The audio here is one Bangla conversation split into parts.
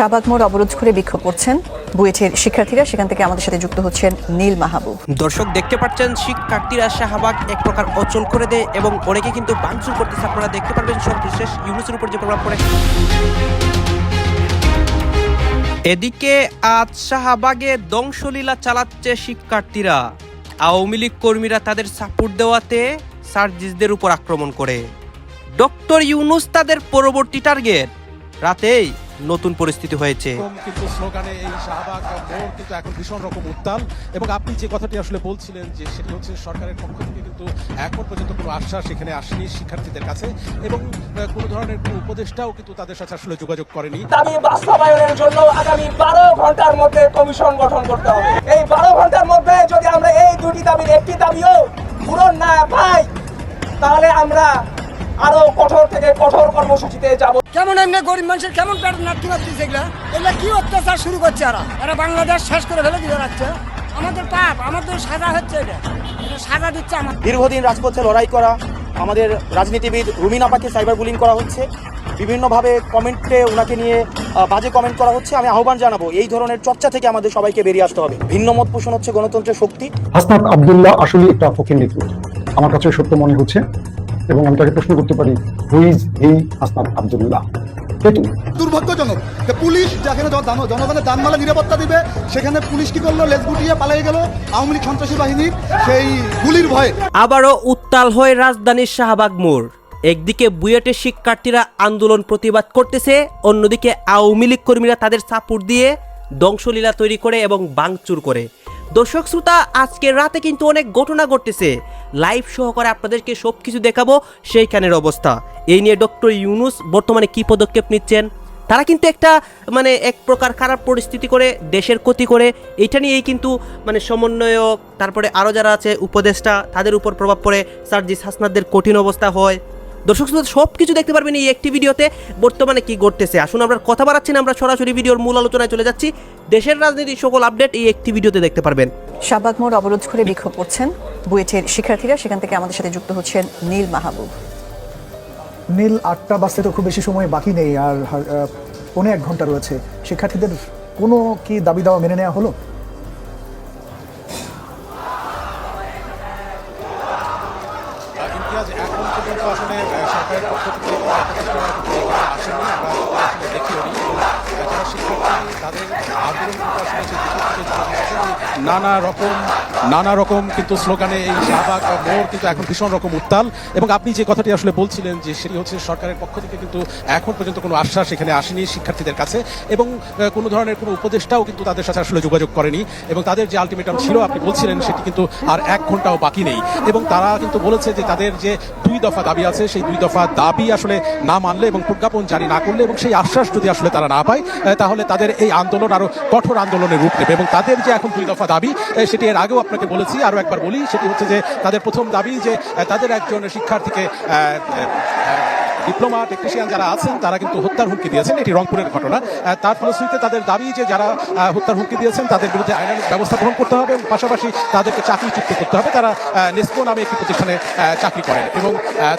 শাহবাগ মোড় অবরোধ করে বিক্ষোভ করছেন বুয়েটের শিক্ষার্থীরা। সেখান থেকে আমাদের সাথে যুক্ত হচ্ছেন নীল মাহবুব। দর্শক, দেখতে পাচ্ছেন, শিক্ষার্থীরা শাহবাগ এক প্রকার অচল করে দেয় এবং অনেকে কিন্তু ভাঙচুর করতেছে। আপনারা দেখতে পারবেন সব বিশেষ ইউনুসের উপর যে প্রভাব পড়ে। এদিকে আজ শাহবাগে ধ্বংসলীলা চালাচ্ছে শিক্ষার্থীরা। আওয়ামী লীগ কর্মীরা তাদের সাপোর্ট দেওয়াতে সার্জিসদের উপর আক্রমণ করে। ডক্টর ইউনুস তাদের পরবর্তী টার্গেট। রাতেই নতুন পরিস্থিতি হয়েছে। কিন্তু স্লোগানে এই শাহবাগ মোড় কিন্তু এখন ভীষণ রকম উত্তাল। এবং আপনি যে কথাটি আসলে বলছিলেন যে সেটি হচ্ছে সরকারের পক্ষ থেকে কিন্তু এখন পর্যন্ত কোনো আশ্বাস এখানে আসেনি শিক্ষার্থীদের কাছে। এবং কোনো ধরনের কোনো উপদেষ্টাও কিন্তু তাদের সাথে আসলে যোগাযোগ করেনি। দাবি বাস্তবায়নের জন্য আগামী বারো ঘণ্টার মধ্যে কমিশন গঠন করতে হবে। এই বারো ঘণ্টার মধ্যে যদি আমরা এই দুটি দাবির একটি দাবিও পূরণ না পাই তাহলে আমরা আরও কঠোর থেকে কঠোর কর্মসূচিতে যাব। কেমন এমনি গরিব মানুষের কেমন পেট নাটকি মারতেছে এগুলা এগুলা কি অত্যাচার শুরু করছে এরা? এরা বাংলাদেশ শেষ করে ফেলে দিতে রাখছে আমাদের পাপ আমাদের সাজা হচ্ছে এটা। এটা সাজা দিচ্ছে আমার দীর্ঘদিন রাজপথে লড়াই করা আমাদের রাজনীতিবিদ রুমিন আপাকে সাইবার বুলিং করা হচ্ছে। বিভিন্নভাবে কমেন্টে ওনাকে নিয়ে বাজে কমেন্ট করা হচ্ছে। আমি আহ্বান জানাব এই ধরনের চর্চা থেকে আমাদের সবাইকে বেরিয়ে আসতে হবে। ভিন্ন মত পোষণ হচ্ছে গণতন্ত্রের শক্তি। হাসনাত আবদুল্লাহ আসলে একটা ফকির লিকুইড আমার কাছে সত্য মনে হচ্ছে এবং আমি তাকে প্রশ্ন করতে পারি হুইজ এই হাসনাত আবদুল্লাহ। দুর্ভাগ্যজনক যে পুলিশ যেখানে জন- জন- জনগণের জানমালে নিরাপত্তা দিবে সেখানে পুলিশ কি করল? লেজ গুটিয়ে পালিয়ে গেল আওয়ামী লীগ সন্ত্রাসী বাহিনীর সেই গুলির ভয়ে। আবারও উত্তাল হয় রাজধানীর শাহবাগ মোড়। একদিকে বুয়েটের শিক্ষার্থীরা আন্দোলন প্রতিবাদ করতেছে অন্যদিকে আওয়ামী লীগ কর্মীরা তাদের সাপোর্ট দিয়ে ধ্বংসলীলা তৈরি করে এবং বাংচুর করে। দর্শক শ্রোতা, আজকে রাতে কিন্তু অনেক ঘটনা ঘটতেছে। লাইভ সহকারে আপনাদেরকে সব কিছু দেখাবো সেইখানের অবস্থা। এই নিয়ে ডক্টর ইউনুস বর্তমানে কি পদক্ষেপ নিচ্ছেন? তারা কিন্তু একটা মানে এক প্রকার খারাপ পরিস্থিতি করে, দেশের ক্ষতি করে এইটা নিয়েই কিন্তু মানে সমন্বয়ক, তারপরে আরও যারা আছে, উপদেষ্টা, তাদের উপর প্রভাব পড়ে। সার্জিস হাসনাদের কঠিন অবস্থা হয়। দর্শক শ্রোতা সব কিছু দেখতে পারবেন এই একটি ভিডিওতে বর্তমানে কি ঘটতেছে। আসুন আমরা কথা বাড়াচ্ছি না আমরা সরাসরি ভিডিওর মূল আলোচনায় চলে যাচ্ছি। দেশের রাজনীতির সকল আপডেট এই একটি ভিডিওতে দেখতে পারবেন। শাহবাগ মোড় অবরোধ করে বিক্ষোভ করছেন বুয়েটের শিক্ষার্থীরা সেখান থেকে আমাদের সাথে যুক্ত হচ্ছেন নীল মাহবুব। নীল আটটা বাজতে তো খুব বেশি সময় বাকি নেই আর পৌনে এক ঘণ্টা রয়েছে। শিক্ষার্থীদের কোনো কি দাবি দাওয়া মেনে নেওয়া হলো? নানা রকম নানা রকম কিন্তু স্লোগানে এই শাহবাগ মোড় কিন্তু এখন ভীষণ রকম উত্তাল। এবং আপনি যে কথাটি আসলে বলছিলেন যে সেটি হচ্ছে সরকারের পক্ষ থেকে কিন্তু এখন পর্যন্ত কোনো আশ্বাস এখানে আসেনি শিক্ষার্থীদের কাছে এবং কোনো ধরনের কোনো উপদেষ্টাও কিন্তু তাদের সাথে আসলে যোগাযোগ করেনি এবং তাদের যে আলটিমেটাম ছিল আপনি বলছিলেন সেটি কিন্তু আর এক ঘন্টাও বাকি নেই। এবং তারা কিন্তু বলেছে যে তাদের যে দুই দফা দাবি আছে, সেই দুই দফা দাবি আসলে না মানলে এবং প্রজ্ঞাপন জারি না করলে এবং সেই আশ্বাস যদি আসলে তারা না পায় তাহলে তাদের এই আন্দোলন আরও কঠোর আন্দোলনের রূপ নেবে এবং তাদের যে এখন দুই দফা দাবি সেটি এর আগেও আপনাকে বলেছি আরও একবার বলি, সেটি হচ্ছে যে তাদের প্রথম দাবি যে তাদের একজন শিক্ষার্থীকে ডিপ্লোমা টেকনিশিয়ান যারা আছেন, তারা কিন্তু হত্যার হুমকি দিয়েছেন। এটি রংপুরের ঘটনা। তার ফলশ্রুতিতে তাদের দাবি যে যারা হত্যার হুমকি দিয়েছেন, তাদের বিরুদ্ধে আইনানুগ ব্যবস্থা গ্রহণ করতে হবে পাশাপাশি তাদেরকে চাকরি চুক্তি করতে হবে। তারা নেসকো নামে একটি প্রতিষ্ঠানে চাকরি করেন এবং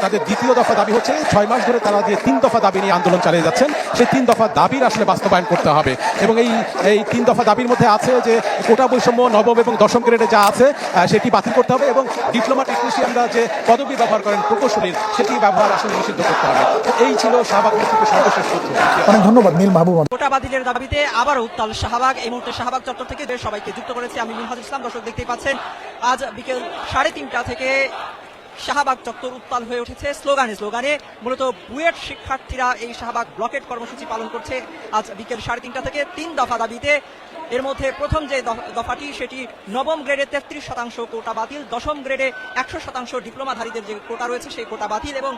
তাদের দ্বিতীয় দফা দাবি হচ্ছে, ছয় মাস ধরে তারা যে তিন দফা দাবি নিয়ে আন্দোলন চালিয়ে যাচ্ছেন, সেই তিন দফা দাবির আসলে বাস্তবায়ন করতে হবে। এবং এই এই তিন দফা দাবির মধ্যে আছে যে কোটা বৈষম্য, নবম এবং দশম গ্রেডে যা আছে সেটি বাতিল করতে হবে এবং ডিপ্লোমা টেকনিশিয়ানরা যে পদবি ব্যবহার করেন প্রকৌশলীর, সেটি ব্যবহার আসলে নিষিদ্ধ করতে হবে। এই ছিল শাহবাগ থেকে সর্বশেষ তথ্য। অনেক ধন্যবাদ নীল মাহবুব কোটা বাতিলের দাবিতে আবার উত্তাল শাহবাগ। এই মুহূর্তে শাহবাগ চত্বর থেকে সবাইকে যুক্ত করেছে আমি মিনহাজ ইসলাম। দর্শক দেখতেই পাচ্ছেন আজ বিকেল সাড়ে তিনটা থেকে শাহবাগ চত্বর উত্তাল হয়ে উঠেছে। স্লোগানে স্লোগানে মূলত বুয়েট শিক্ষার্থীরা এই শাহবাগ ব্লকেট কর্মসূচি পালন করছে। আজ বিকেল সাড়ে তিনটা থেকে তিন দফা দাবিতে। এর মধ্যে প্রথম যে দফাটি সেটি নবম গ্রেডে তেত্রিশ শতাংশ কোটা বাতিল দশম গ্রেডে একশো শতাংশ ডিপ্লোমাধারীদের যে কোটা রয়েছে সেই কোটা বাতিল এবং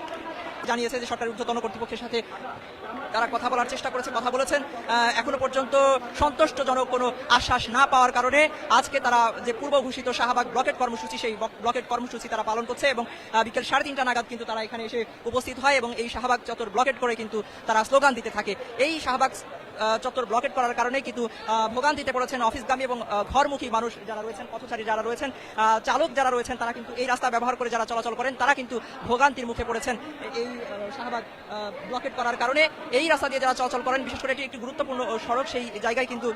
জানিয়েছে যে সরকারের ঊর্ধ্বতন কর্তৃপক্ষের সাথে তারা কথা বলার চেষ্টা করেছে, কথা বলেছেন। এখনও পর্যন্ত সন্তুষ্টজনক কোনো আশ্বাস না পাওয়ার কারণে আজকে তারা যে পূর্ব ঘোষিত শাহবাগ ব্লকেট কর্মসূচি, সেই ব্লকেট কর্মসূচি তারা পালন করছে এবং বিকেল সাড়ে তিনটা নাগাদ কিন্তু তারা এখানে এসে উপস্থিত হয় এবং এই শাহবাগ চত্বর ব্লকেট করে কিন্তু তারা স্লোগান দিতে থাকে। এই শাহবাগ চত্বর ব্লকেট করার কারণে কিন্তু ভোগান্তিতে পড়েছেন অফিসগামী এবং ঘরমুখী মানুষ যারা রয়েছেন, পথচারী যারা রয়েছেন চালক যারা রয়েছেন, তারা কিন্তু এই রাস্তা ব্যবহার করে যারা চলাচল করেন, তারা কিন্তু ভোগান্তির মুখে পড়েছেন এই শাহবাগ ব্লকেট করার কারণে। এই রাস্তা দিয়ে যারা চলাচল করেন, বিশেষ করে এটি একটি গুরুত্বপূর্ণ সড়ক, সেই জায়গায় কিন্তু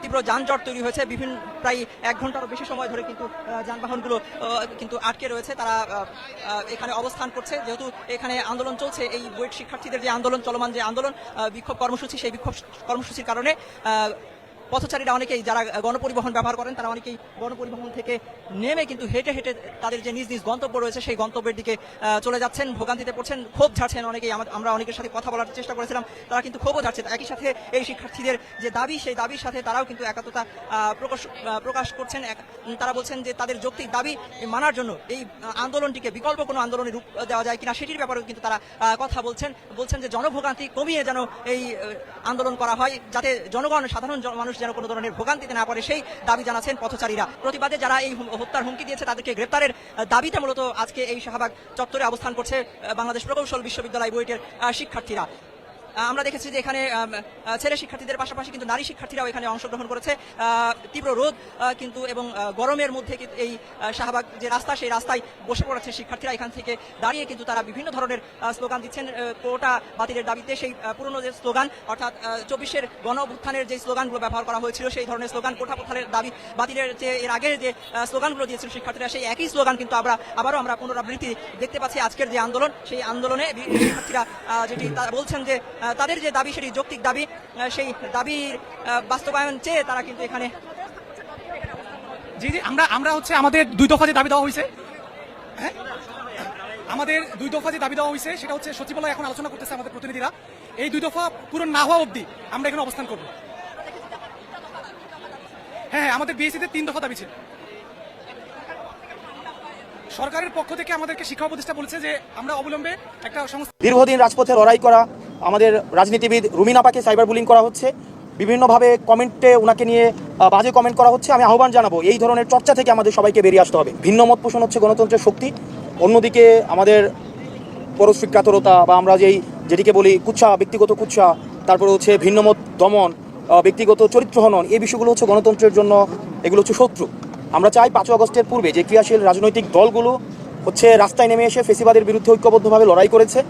তীব্র যানজট তৈরি হয়েছে। বিভিন্ন প্রায় এক ঘন্টারও বেশি সময় ধরে কিন্তু যানবাহনগুলো কিন্তু আটকে রয়েছে। তারা এখানে অবস্থান করছে। যেহেতু এখানে আন্দোলন চলছে, এই বুয়েট শিক্ষার্থীদের যে আন্দোলন, চলমান যে আন্দোলন বিক্ষোভ কর্মসূচি, সেই বিক্ষোভ কর্মসূচির কারণে পথচারীরা অনেকেই যারা গণপরিবহন ব্যবহার করেন, তারা অনেকেই গণপরিবহন থেকে নেমে কিন্তু হেঁটে হেঁটে তাদের যে নিজ নিজ গন্তব্য রয়েছে, সেই গন্তব্যের দিকে চলে যাচ্ছেন, ভোগান্তিতে পড়ছেন, ক্ষোভ ঝাড়ছেন অনেকেই। আমরা অনেকের সাথে কথা বলার চেষ্টা করেছিলাম, তারা কিন্তু ক্ষোভও ঝাড়ছে। একই সাথে এই শিক্ষার্থীদের যে দাবি, সেই দাবির সাথে তারাও কিন্তু একাত্মতা প্রকাশ প্রকাশ করছেন। তারা বলছেন যে তাদের যৌক্তিক দাবি মানার জন্য এই আন্দোলনটিকে বিকল্প কোনো আন্দোলনের রূপ দেওয়া যায় কিনা সেটির ব্যাপারেও কিন্তু তারা কথা বলছেন। বলছেন যে জনভোগান্তি কমিয়ে যেন এই আন্দোলন করা হয়, যাতে জনগণ, সাধারণ মানুষ যেন কোনো ধরনের ভোগান্তিতে না পড়ে, সেই দাবি জানাচ্ছেন পথচারীরা। প্রতিবাদে যারা এই হত্যার হুমকি দিয়েছে, তাদেরকে গ্রেপ্তারের দাবিতে মূলত আজকে এই শাহবাগ চত্বরে অবস্থান করছে বাংলাদেশ প্রকৌশল বিশ্ববিদ্যালয় বুয়েটের শিক্ষার্থীরা। আমরা দেখেছি যে এখানে ছেলে শিক্ষার্থীদের পাশাপাশি কিন্তু নারী শিক্ষার্থীরাও এখানে অংশগ্রহণ করেছে। তীব্র রোদ কিন্তু, এবং গরমের মধ্যে এই শাহবাগ যে রাস্তা, সেই রাস্তায় বসে পড়েছে শিক্ষার্থীরা। এখান থেকে দাঁড়িয়ে কিন্তু তারা বিভিন্ন ধরনের স্লোগান দিচ্ছেন। কোটা বাতিলের দাবিতে সেই পুরনো যে স্লোগান, অর্থাৎ চব্বিশের গণ অভ্যুত্থানের যে স্লোগানগুলো ব্যবহার করা হয়েছিল, সেই ধরনের স্লোগান কোটা প্রথানের দাবি বাতিলের যে, এর আগের যে স্লোগানগুলো দিয়েছিল শিক্ষার্থীরা, সেই একই স্লোগান কিন্তু আমরা আবারও আমরা পুনরাবৃত্তি দেখতে পাচ্ছি আজকের যে আন্দোলন। সেই আন্দোলনে শিক্ষার্থীরা যেটি তারা বলছেন যে তাদের যে দাবি সেটি যৌক্তিক দাবি সেই দাবির বাস্তবায়ন চেয়ে তারা কিন্তু এখানে জি জি আমরা আমরা হচ্ছে আমাদের দুই দফা যে দাবি দেওয়া হয়েছে হ্যাঁ? আমাদের দুই দফা যে দাবি দেওয়া হয়েছে সেটা হচ্ছে সচিবালয় এখন আলোচনা করতেছে আমাদের প্রতিনিধিরা। এই দুই দফা পূরণ না হওয়া অবধি আমরা এখানে অবস্থান করব। হ্যাঁ হ্যাঁ আমাদের বিএসসিতে তিন দফা দাবি ছিল। সরকারের পক্ষ থেকে আমাদেরকে শিক্ষা প্রতিষ্ঠা বলেছে যে আমরা অবিলম্বে একটা সংস্থা দীর্ঘদিন রাজপথে লড়াই করা আমাদের রাজনীতিবিদ রুমিনাপাকে সাইবার বুলিং করা হচ্ছে। বিভিন্নভাবে কমেন্টে ওনাকে নিয়ে বাজে কমেন্ট করা হচ্ছে। আমি আহ্বান জানাব, এই ধরনের চর্চা থেকে আমাদের সবাইকে বেরিয়ে আসতে হবে। ভিন্ন মত পোষণ হচ্ছে গণতন্ত্রের শক্তি। অন্যদিকে আমাদের পরস্বীকাতরতা বা আমরা যেই, যেটিকে বলি কুচ্ছা ব্যক্তিগত কুচ্ছা তারপরে হচ্ছে ভিন্নমত দমন ব্যক্তিগত চরিত্র হনন, এই বিষয়গুলো হচ্ছে গণতন্ত্রের জন্য, এগুলো হচ্ছে শত্রু। আমরা চাই পাঁচই আগস্টের পূর্বে যে ক্রিয়াশীল রাজনৈতিক দলগুলো হচ্ছে রাস্তায় নেমে এসে ফেসিবাদের বিরুদ্ধে ঐক্যবদ্ধভাবে লড়াই করেছে।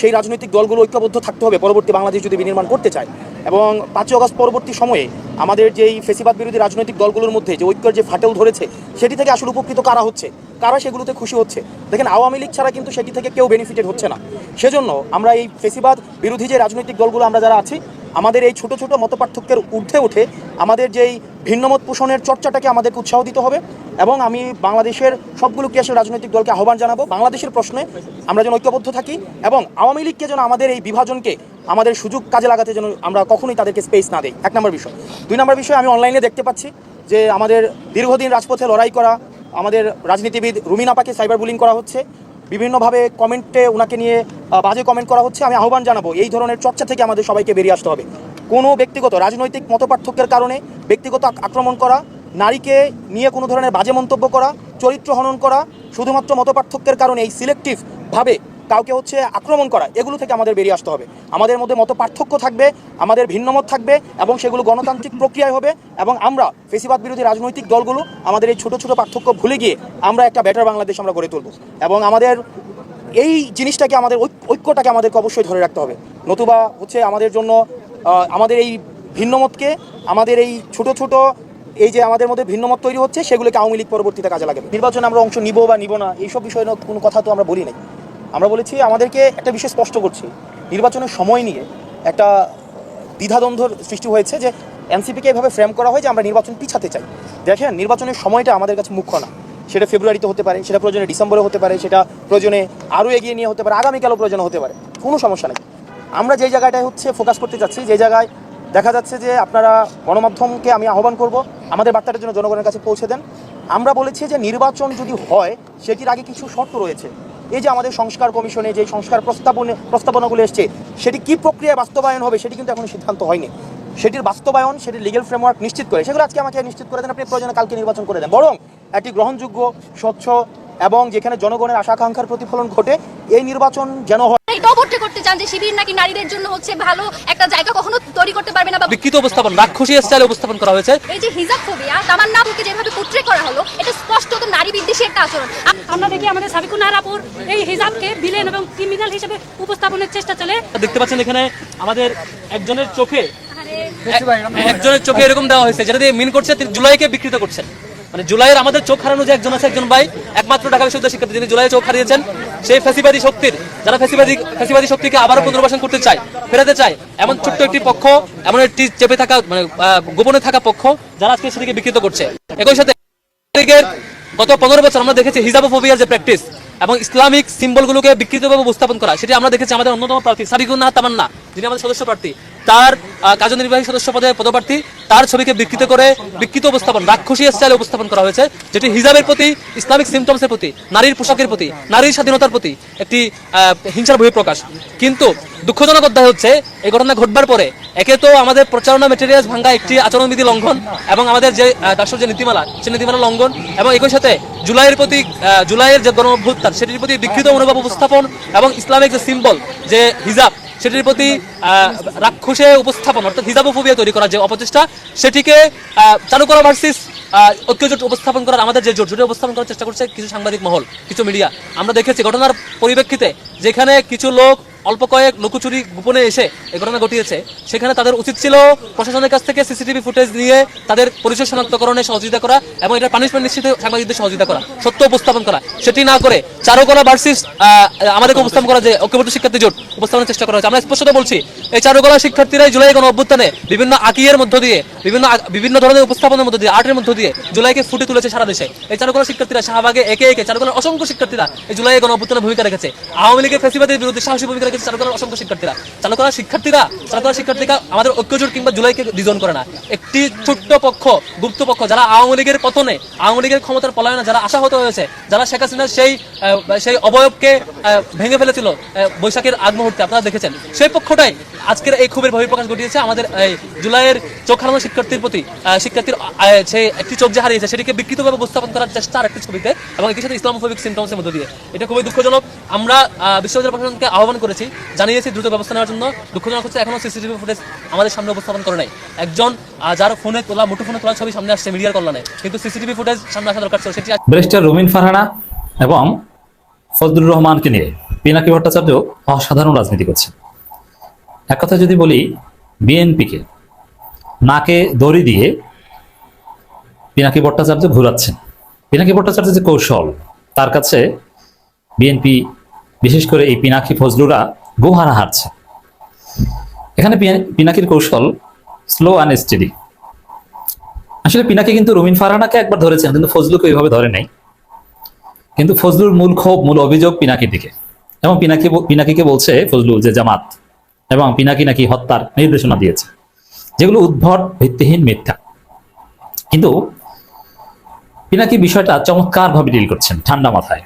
সেই রাজনৈতিক দলগুলো ঐক্যবদ্ধ থাকতে হবে পরবর্তী বাংলাদেশ যদি বিনির্মাণ করতে চায়। এবং পাঁচই অগস্ট পরবর্তী সময়ে আমাদের যেই ফেসিবাদ বিরোধী রাজনৈতিক দলগুলোর মধ্যে যে ঐক্যের যে ফাটেল ধরেছে, সেটি থেকে আসলে উপকৃত কারা হচ্ছে? কারা সেগুলোতে খুশি হচ্ছে? দেখেন, আওয়ামী লীগ ছাড়া কিন্তু সেটি থেকে কেউ বেনিফিটেড হচ্ছে না। সেজন্য আমরা এই ফেসিবাদ বিরোধী যে রাজনৈতিক দলগুলো আমরা যারা আছি আমাদের এই ছোট ছোট মত পার্থক্যের ঊর্ধ্বে উঠে আমাদের যেই ভিন্নমত পোষণের চর্চাটাকে আমাদেরকে উৎসাহ দিতে হবে এবং আমি বাংলাদেশের সবগুলো ক্রিয়াশীল রাজনৈতিক দলকে আহ্বান জানাব, বাংলাদেশের প্রশ্নে আমরা যেন ঐক্যবদ্ধ থাকি এবং আওয়ামী লীগকে যেন আমাদের এই বিভাজনকে আমাদের সুযোগ কাজে লাগাতে যেন আমরা কখনোই তাদেরকে স্পেস না দেই। এক নম্বর বিষয়। দুই নম্বর বিষয়, আমি অনলাইনে দেখতে পাচ্ছি যে আমাদের দীর্ঘদিন রাজপথে লড়াই করা আমাদের রাজনীতিবিদ রুমিনাপাকে সাইবার বুলিং করা হচ্ছে। বিভিন্নভাবে কমেন্টে ওনাকে নিয়ে বাজে কমেন্ট করা হচ্ছে, আমি আহ্বান জানাব, এই ধরনের চর্চা থেকে আমাদের সবাইকে বেরিয়ে আসতে হবে। কোনো ব্যক্তিগত রাজনৈতিক মতপার্থক্যের কারণে ব্যক্তিগত আক্রমণ করা, নারীকে নিয়ে কোনো ধরনের বাজে মন্তব্য করা, চরিত্র হনন করা, শুধুমাত্র মতপার্থক্যের কারণে এই সিলেক্টিভ ভাবে কাউকে হচ্ছে আক্রমণ করা, এগুলো থেকে আমাদের বেরিয়ে আসতে হবে। আমাদের মধ্যে মত পার্থক্য থাকবে, আমাদের ভিন্নমত থাকবে এবং সেগুলো গণতান্ত্রিক প্রক্রিয়ায় হবে এবং আমরা ফেসিবাদ বিরোধী রাজনৈতিক দলগুলো আমাদের এই ছোট ছোট পার্থক্য ভুলে গিয়ে আমরা একটা বেটার বাংলাদেশ আমরা গড়ে তুলব। এবং আমাদের এই জিনিসটাকে আমাদের ঐক- ঐক্যটাকে আমাদেরকে অবশ্যই ধরে রাখতে হবে। নতুবা হচ্ছে আমাদের জন্য আমাদের এই ভিন্নমতকে, আমাদের এই ছোট ছোট, এই যে আমাদের মধ্যে ভিন্নমত তৈরি হচ্ছে, সেগুলোকে আওয়ামী লীগ পরবর্তীতে কাজে লাগে নির্বাচনে আমরা অংশ নিব বা নিব না, এইসব বিষয়ে কোনো কথা তো আমরা বলি নাই। আমরা বলেছি, আমাদেরকে একটা বিষয় স্পষ্ট করছি। নির্বাচনের সময় নিয়ে একটা দ্বিধাদ্বন্দ্বর সৃষ্টি হয়েছে যে এনসিপিকে এভাবে ফ্রেম করা হয় যে আমরা নির্বাচন পিছাতে চাই। দেখেন, নির্বাচনের সময়টা আমাদের কাছে মুখ্য না। সেটা ফেব্রুয়ারিতে হতে পারে, সেটা প্রয়োজনে ডিসেম্বরে হতে পারে, সেটা প্রয়োজনে আরও এগিয়ে নিয়ে হতে পারে, আগামীকালও প্রয়োজনে হতে পারে। কোনো সমস্যা নেই। আমরা যেই জায়গাটায় হচ্ছে ফোকাস করতে চাচ্ছি যে জায়গায় দেখা যাচ্ছে যে আপনারা গণমাধ্যমকে আমি আহ্বান করব, আমাদের বার্তাটার জন্য জনগণের কাছে পৌঁছে দেন। আমরা বলেছি যে নির্বাচন যদি হয় সেটির আগে কিছু শর্ত রয়েছে? এই যে আমাদের সংস্কার কমিশনে যে সংস্কার প্রস্তাবনে প্রস্তাবনাগুলো এসছে, সেটি কি প্রক্রিয়ায় বাস্তবায়ন হবে সেটি কিন্তু এখনও সিদ্ধান্ত হয়নি। সেটির বাস্তবায়ন, সেটির লিগেল ফ্রেমওয়ার্ক নিশ্চিত করে সেগুলো আজকে আমাকে নিশ্চিত করে দেন, আপনি প্রয়োজনে কালকে নির্বাচন করে দেন। বরং একটি গ্রহণযোগ্য, স্বচ্ছ এবং যেখানে জনগণের আশা আকাঙ্ক্ষার প্রতিফলন ঘটে, এই নির্বাচন যেন হয় করতে বলছিলাম যে শিবির নাকি নারীদের জন্য হচ্ছে ভালো একটা জায়গা কখনো তৈরি করতে পারবে না বা বিকৃত উপস্থাপন রাক্ষসী স্টাইলে উপস্থাপন করা হয়েছে। এই যে হিজাব ফোবিয়া তামান্না আপুকে যেভাবে পুত্রে করা হলো এটা স্পষ্টত নারী বিদ্বেষী একটা আচরণ। আমরা দেখি আমাদের সাবিকুন নারাপুর এই হিজাবকে ভিলেন এবং ক্রিমিনাল হিসেবে উপস্থাপনের চেষ্টা চলে। দেখতে পাচ্ছেন এখানে আমাদের একজনের চোখে একজনের চোখে এরকম দেওয়া হয়েছে যেটা দিয়ে মিন করছে তিনি জুলাইকে বিকৃত করছেন। মানে জুলাইয়ের আমাদের চোখ হারানো যে একজন আছে, একজন ভাই, একমাত্র ঢাকা বিশ্ববিদ্যালয় শিক্ষার্থী, যিনি জুলাই চোখ হারিয়েছেন, সেই ফ্যাসিবাদী শক্তির, যারা ফ্যাসিবাদী ফ্যাসিবাদী শক্তিকে আবারও পুনর্বাসন করতে চায়, ফেরাতে চায়, এমন ছোট্ট একটি পক্ষ, এমন একটি চেপে থাকা মানে গোপনে থাকা পক্ষ, যারা আজকে সেটিকে বিকৃত করছে। একই সাথে গত পনেরো বছর আমরা দেখেছি হিজাবোফোবিয়ার যে প্র্যাকটিস এবং ইসলামিক সিম্বলগুলোকে বিকৃতভাবে উপস্থাপন করা। সেটি আমরা দেখেছি আমাদের অন্যতম প্রার্থী সাবিকুন্না তামান্না, যিনি আমাদের সদস্য প্রার্থী। তার কার্যনির্বাহী সদস্য পদে পদপ্রার্থী। তার ছবিকে বিকৃত করে বিকৃত উপস্থাপন, রাক্ষসী স্টাইলে উপস্থাপন করা হয়েছে, যেটি হিজাবের প্রতি, ইসলামিক সিমটমসের প্রতি, নারীর পোশাকের প্রতি, নারীর স্বাধীনতার প্রতি একটি হিংসার বহিঃপ্রকাশ। কিন্তু দুঃখজনক অধ্যায় হচ্ছে, এই ঘটনা ঘটবার পরে একে তো আমাদের প্রচারণা মেটেরিয়ালস ভাঙ্গা একটি আচরণবিধি লঙ্ঘন এবং আমাদের যে রাষ্ট্র যে নীতিমালা সেই নীতিমালা লঙ্ঘন এবং একই সাথে জুলাইয়ের প্রতি জুলাইয়ের যে গণ অভ্যুত্থান সেটির প্রতি বিকৃত মনোভাব উপস্থাপন এবং ইসলামিক যে সিম্বল যে হিজাব, সেটির প্রতি রাক্ষসে উপস্থাপন, অর্থাৎ হিজাবোফোবিয়া তৈরি করার যে অপচেষ্টা, সেটিকে চালু করা ভার্সিস ঐক্যজোট উপস্থাপন করার, আমাদের যে জোট জোটে উপস্থাপন করার চেষ্টা করছে কিছু সাংবাদিক মহল, কিছু মিডিয়া আমরা দেখেছি ঘটনার পরিপ্রেক্ষিতে যেখানে কিছু লোক অল্প কয়েক লুকোচুরি গোপনে এসে এই ঘটনা ঘটিয়েছে। সেখানে তাদের উচিত ছিল প্রশাসনের কাছ থেকে সিসিটিভি ফুটেজ নিয়ে তাদের পরিচয় শনাক্তকরণে সহযোগিতা করা এবং এটা পানিশমেন্ট নিশ্চিত সাংবাদিকদের সহযোগিতা করা, সত্য উপস্থাপন করা। সেটি না করে চারুকলা ভার্সিস আমাদেরকে উপস্থাপন করা যে ঐক্যবদ্ধ শিক্ষার্থী জোট উপস্থাপনের চেষ্টা করা হয়েছে। আমরা স্পষ্টত বলছি, এই চারুকলা শিক্ষার্থীরাই জুলাই গণ অভ্যুত্থানে বিভিন্ন আকিয়ের মধ্য দিয়ে, বিভিন্ন বিভিন্ন ধরনের উপস্থাপনের মধ্য দিয়ে, আর্টের মধ্য দিয়ে জুলাইকে ফুটে তুলেছে সারা দেশে। এই চারুকলা শিক্ষার্থীরা শাহবাগে একে একে, চারুকলার অসংখ্য শিক্ষার্থীরা এই জুলাই গণ অভ্যুত্থানে ভূমিকা রেখেছে। আওয়ামী লীগের ফেসিবাদের বিরুদ্ধে সাহসী ভূমিকা রেখেছে চারুকলার অসংখ্য শিক্ষার্থীরা। চারুকলার শিক্ষার্থীরা চারুকলার শিক্ষার্থীরা আমাদের ঐক্যজোট কিংবা জুলাইকে ডিজন করে না। একটি ছোট্ট পক্ষ, গুপ্ত পক্ষ, যারা আওয়ামী লীগের পতনে, আওয়ামী লীগের ক্ষমতার পলায়নে যারা আশাহত হয়েছে, যারা শেখ হাসিনার সেই সেই অবয়বকে ভেঙে ফেলেছিল বৈশাখের আগ মুহূর্তে, আপনারা দেখেছেন। সেই পক্ষটাই আজকের এই ক্ষোভের বহিঃপ্রকাশ ঘটিয়েছে আমাদের এই জুলাইয়ের চোখ হারানো শিক্ষার্থীর প্রতি শিক্ষার্থীর সে একটি চোখ যে হারিয়েছে, সেটিকে বিকৃতভাবে উপস্থাপন করার চেষ্টা আর একটি ছবিতে এবং একই সাথে ইসলামোফোবিক সিমটমসের মধ্য দিয়ে। এটা খুবই দুঃখজনক। আমরা বিশ্ববিদ্যালয় প্রশাসনকে আহ্বান করেছি জানিয়েছি দ্রুত ব্যবস্থা নেওয়ার জন্য। দুঃখজনক হচ্ছে এখনও সিসিটিভি ফুটেজ আমাদের সামনে উপস্থাপন করে নাই। একজন যার ফোনে তোলা, মুঠো ফোনে তোলা ছবি সামনে আসছে মিডিয়ার কল্যাণে। কিন্তু সিসিটিভি ফুটেজ সামনে আসা দরকার ছিল, সেটি ব্যারিস্টার রুমিন ফারহানা এবং ফজলুর রহমানকে নিয়ে পিনাকি ভট্টাচার্য অসাধারণ রাজনীতি করছে এক কথা যদি বলি, বিএনপিকে নাকে দড়ি দিয়ে পিনাকি ভট্টাচার্য ঘুরাচ্ছেন। পিনাকি ভট্টাচার্য যে কৌশল, তার কাছে বিএনপি বিশেষ করে এই পিনাকি ফজলুরা গোহারা হারছে। এখানে পিনা- পিনাকির কৌশল স্লো অ্যান্ড স্টেডি আসলে পিনাকি কিন্তু রুমিন ফারহানাকে একবার ধরেছেন, কিন্তু ফজলুকে ওইভাবে ধরে নাই। কিন্তু ফজলুর মূল ক্ষোভ, মূল অভিযোগ পিনাকির দিকে। এবং পিনাকি পিনাকিকে বলছে ফজলু যে জামাত, এবং পিনাকি নাকি হত্যার নির্দেশনা দিয়েছে। যেগুলো উদ্ভট, ভিত্তিহীন মিথ্যা। কিন্তু পিনাকি বিষয়টা চমৎকার ভাবে ডিল করছেন, ঠান্ডা মাথায়।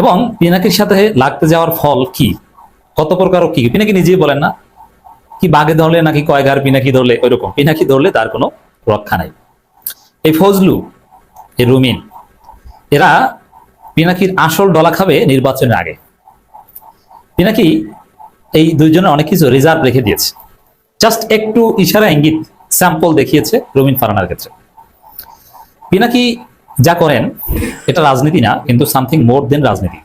এবং পিনাকির সাথে লাগতে যাওয়ার ফল কি? কত প্রকার কি? পিনাকি নিজেই বলেন না। কি বাঘে ধরলে নাকি কয়গার পিনাকি ধরলে ওইরকম? পিনাকি ধরলে তার কোনো রক্ষা নাই। এই ফজলু, এই রুমিন, এরা পিনাকির আসল ডলা খাবে নির্বাচনের আগে। পিনাকি এই দুইজনে অনেক কিছু রিজার্ভ রেখে দিয়েছে। জাস্ট একটু ইশারা, ইঙ্গিত স্যাম্পল দেখিয়েছে রুমিন ফারানার ক্ষেত্রে। পিনাকি যা করেন, এটা রাজনীতি না, কিন্তু সামথিং মোর দেন রাজনীতি।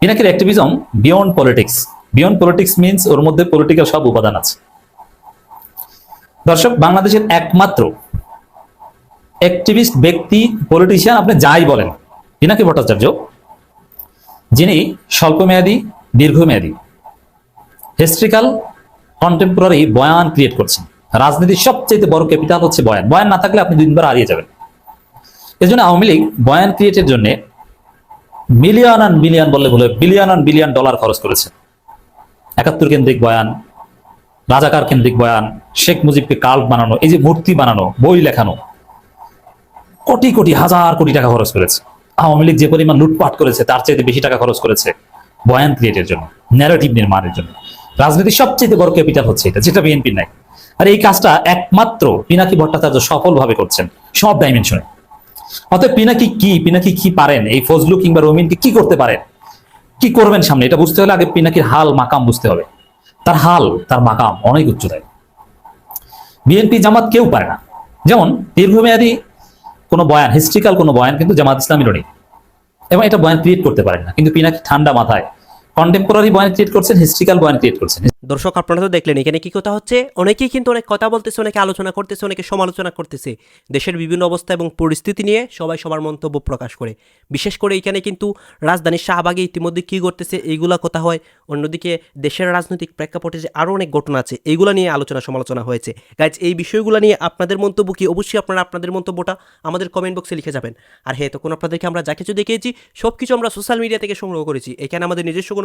পিনাকির activism beyond politics beyond politics means ওর মধ্যে পলিটিক্যাল সব উপাদান আছে। দর্শক, বাংলাদেশের একমাত্র অ্যাক্টিভিস্ট ব্যক্তি পলিটিশিয়ান আপনি যাই বলেন পিনাকি ভট্টাচার্য, যিনি স্বল্পমেয়াদী, দীর্ঘমেয়াদী হিস্ট্রিক্যাল কন্টেম্পোরারি বয়ান ক্রিয়েট করছেন। রাজনীতির সবচেয়ে বড় ক্যাপিটাল হচ্ছে বয়ান। বয়ান না থাকলে আপনি দুদিনবার হারিয়ে যাবেন। এজন্য আওয়ামী লীগ বয়ান ক্রিয়েটের জন্য মিলিয়ন অ্যান্ড মিলিয়ন বললে ভুলে বিলিয়ন অ্যান্ড বিলিয়ন ডলার খরচ করেছে। একাত্তর কেন্দ্রিক বয়ান, রাজাকার কেন্দ্রিক বয়ান, শেখ মুজিবকে কাল্ট বানানো, এই যে মূর্তি বানানো, বই লেখানো, কোটি কোটি, হাজার কোটি টাকা খরচ করেছে। আওয়ামী লীগ যে পরিমাণ লুটপাট করেছে, তার চাইতে বেশি টাকা খরচ করেছে বয়ান ক্রিয়েটের জন্য ন্যারেটিভ নির্মাণের জন্য। রাজনীতির সবচেয়ে বড় ক্যাপিটাল হচ্ছে এটা, যেটা বিএনপির নাই। আর এই কাজটা একমাত্র পিনাকি ভট্টাচার্য সফলভাবে করছেন, সব ডাইমেনশনে অতএব পিনাকি কি? পিনাকি কি পারেন? এই ফজলু কিংবা রমিনকে কি করতে পারেন? কি করবেন সামনে? এটা বুঝতে হলে আগে পিনাকির হাল, মাকাম বুঝতে হবে। তার হাল, তার মাকাম অনেক উচ্চতায় বিএনপি জামাত কেউ পারে না। যেমন দীর্ঘমেয়াদী কোনো বয়ান, হিস্ট্রিক্যাল কোনো বয়ান কিন্তু জামাত ইসলামেরও নেই। এবং এটা বয়ান ক্রিয়েট করতে পারেন না। কিন্তু পিনাকি ঠান্ডা মাথায় কন্টেম্পোরারি বয়ান ক্রিয়েট করছেন হিস্ট্রিক্যাল বয়ান ক্রিয়েট করছেন। দর্শক, আপনারা তো দেখলেন, এখানে কি কথা হচ্ছে? অনেকেই কিন্তু অনেক কথা বলতেছে, অনেকে আলোচনা করতেছে, অনেকে সমালোচনা করতেছে। দেশের বিভিন্ন অবস্থা এবং পরিস্থিতি নিয়ে সবাই সবার মন্তব্য প্রকাশ করে। বিশেষ করে এখানে কিন্তু রাজধানীর শাহবাগে ইতিমধ্যে কী করতেছে এইগুলা কথা হয়। অন্যদিকে দেশের রাজনৈতিক প্রেক্ষাপটে যে আরও অনেক ঘটনা আছে, এইগুলা নিয়ে আলোচনা সমালোচনা হয়েছে। গাইজ এই বিষয়গুলো নিয়ে আপনাদের মন্তব্য কি? অবশ্যই আপনারা আপনাদের মন্তব্যটা আমাদের কমেন্ট বক্সে লিখে যাবেন। আর হ্যাঁ তখন আপনাদেরকে আমরা যা কিছু দেখিয়েছি সব কিছু আমরা সোশ্যাল মিডিয়া থেকে সংগ্রহ করেছি। এখানে আমাদের নিজস্ব কোনো